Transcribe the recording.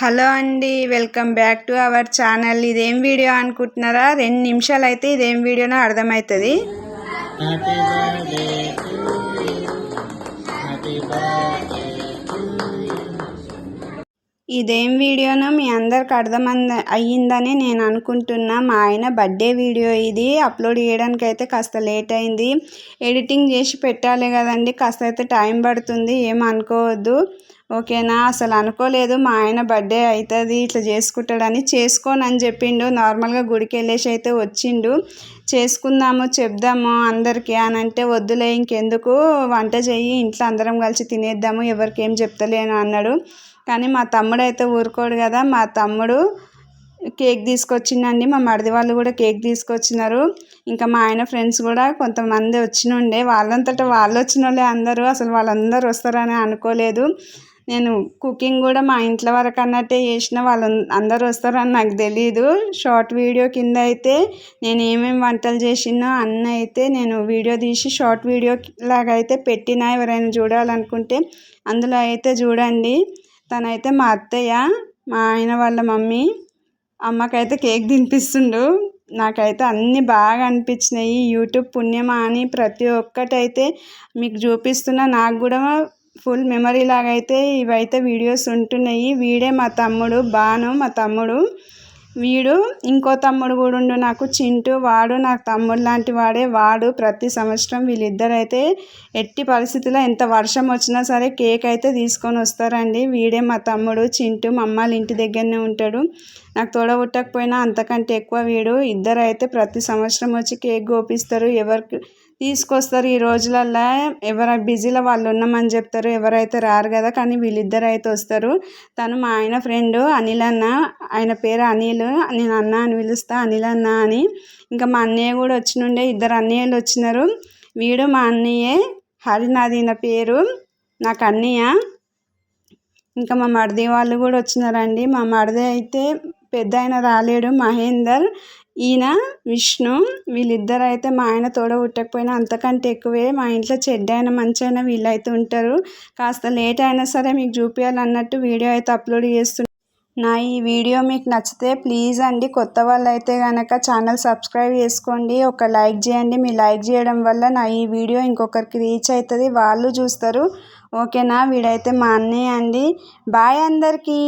Hello అండి welcome back to our channel. ఇదేం video అనుకుంటున్నారా? రెండు నిమిషాలు అయితే ఇదేం వీడియోనో అర్థమవుతుంది. ఇదేం వీడియోనో మీ అందరికి అర్థం అయ్యిందని నేను అనుకుంటున్నా. మా ఆయన బర్త్డే వీడియో ఇది. అప్లోడ్ చేయడానికి అయితే కాస్త లేట్ అయింది. ఎడిటింగ్ చేసి పెట్టాలి కదండి కాస్త అయితే టైం పడుతుంది. ఏం అనుకోవద్దు. ఓకేనా? అసలు అనుకోలేదు మా ఆయన బర్త్డే అవుతుంది ఇట్లా చేసుకుంటాడని చేసుకోను అని చెప్పిండు. నార్మల్గా గుడికి వెళ్ళేసి అయితే వచ్చిండు. చేసుకుందాము చెప్దాము అందరికీ అని అంటే వద్దులే ఇంకెందుకు? వంట చెయ్యి ఇంట్లో అందరం కలిసి తినేద్దాము ఎవరికి ఏం చెప్తలేను అన్నాడు. కానీ మా తమ్ముడు అయితే ఊరుకోడు కదా మా తమ్ముడు కేక్ తీసుకొచ్చిందండి మా మరిది వాళ్ళు కూడా కేక్ తీసుకొచ్చినారు. ఇంకా మా ఆయన ఫ్రెండ్స్ కూడా కొంతమంది వచ్చినుండే. వాళ్ళంతటా వాళ్ళు వచ్చిన వాళ్ళే అందరూ అసలు వాళ్ళందరూ వస్తారని అనుకోలేదు. నేను కుకింగ్ కూడా మా ఇంట్లో వరకు అన్నట్టే చేసిన. వాళ్ళు అందరూ వస్తారని నాకు తెలియదు షార్ట్ వీడియో కింద అయితే నేను ఏమేమి వంటలు చేసినా అన్న అయితే నేను వీడియో తీసి షార్ట్ వీడియో లాగా అయితే పెట్టిన. ఎవరైనా చూడాలనుకుంటే అందులో అయితే చూడండి. తనైతే మా అత్తయ్య మా ఆయన వాళ్ళ మమ్మీ అమ్మకైతే కేక్ తినిపిస్తుండు. నాకైతే అన్నీ బాగా అనిపించినాయి. యూట్యూబ్ పుణ్యమా అని ప్రతి ఒక్కటైతే మీకు చూపిస్తున్నా. నాకు కూడా ఫుల్ మెమరీ లాగా అయితే ఇవైతే వీడియోస్ ఉంటున్నాయి. వీడే మా తమ్ముడు బాను మా తమ్ముడు. వీడు ఇంకో తమ్ముడు కూడా ఉండు నాకు చింటూ. వాడు నాకు తమ్ముడు లాంటి వాడే. వాడు ప్రతి సంవత్సరం వీళ్ళిద్దరు అయితే ఎట్టి పరిస్థితుల్లో ఎంత వర్షం వచ్చినా సరే కేక్ అయితే తీసుకొని వస్తారండి. వీడే మా తమ్ముడు చింటూ మా అమ్మాళ్ళ ఇంటి దగ్గరనే ఉంటాడు. నాకు తోడబుట్టకపోయినా అంతకంటే ఎక్కువ వీడు. ఇద్దరు అయితే ప్రతి సంవత్సరం వచ్చి కేక్ గోపిస్తారు. ఎవరికి తీసుకొస్తారు ఈ రోజులల్లో. ఎవరు బిజీలో వాళ్ళు ఉన్నామని చెప్తారు. ఎవరైతే రారు కదా కానీ వీళ్ళిద్దరు అయితే వస్తారు. తను మా ఆయన ఫ్రెండ్ అనిల్ అన్న. ఆయన పేరు అనిల్. నేను అన్న అని పిలుస్తా అనిల్ అన్న అని. ఇంకా మా అన్నయ్య కూడా వచ్చినుండే. ఇద్దరు అన్నయ్యలు వచ్చినారు. వీడు మా అన్నయ్యే. హరినాథి నా పేరు. నాకు అన్నయ్య. ఇంకా మా మరిది వాళ్ళు కూడా వచ్చినారండి. మా మరిది అయితే పెద్ద ఆయన రాలేడు. మహేందర్. ఈయన విష్ణు వీళ్ళిద్దరు అయితే మా ఆయన తోడ ఉట్టకపోయినా అంతకంటే ఎక్కువే మా ఇంట్లో చెడ్డ అయినా మంచి అయినా వీళ్ళైతే ఉంటారు. కాస్త లేట్ అయినా సరే మీకు చూపించాలన్నట్టు వీడియో అయితే అప్లోడ్ చేస్తున్నారు నా ఈ వీడియో మీకు నచ్చితే ప్లీజ్ అండి కొత్త వాళ్ళు అయితే కనుక ఛానల్ సబ్స్క్రైబ్ చేసుకోండి. ఒక లైక్ చేయండి. మీ లైక్ చేయడం వల్ల నా ఈ వీడియో ఇంకొకరికి రీచ్ అవుతుంది వాళ్ళు చూస్తారు. ఓకేనా? వీడైతే మా అన్నయ్య అండి. బాయ్ అందరికీ.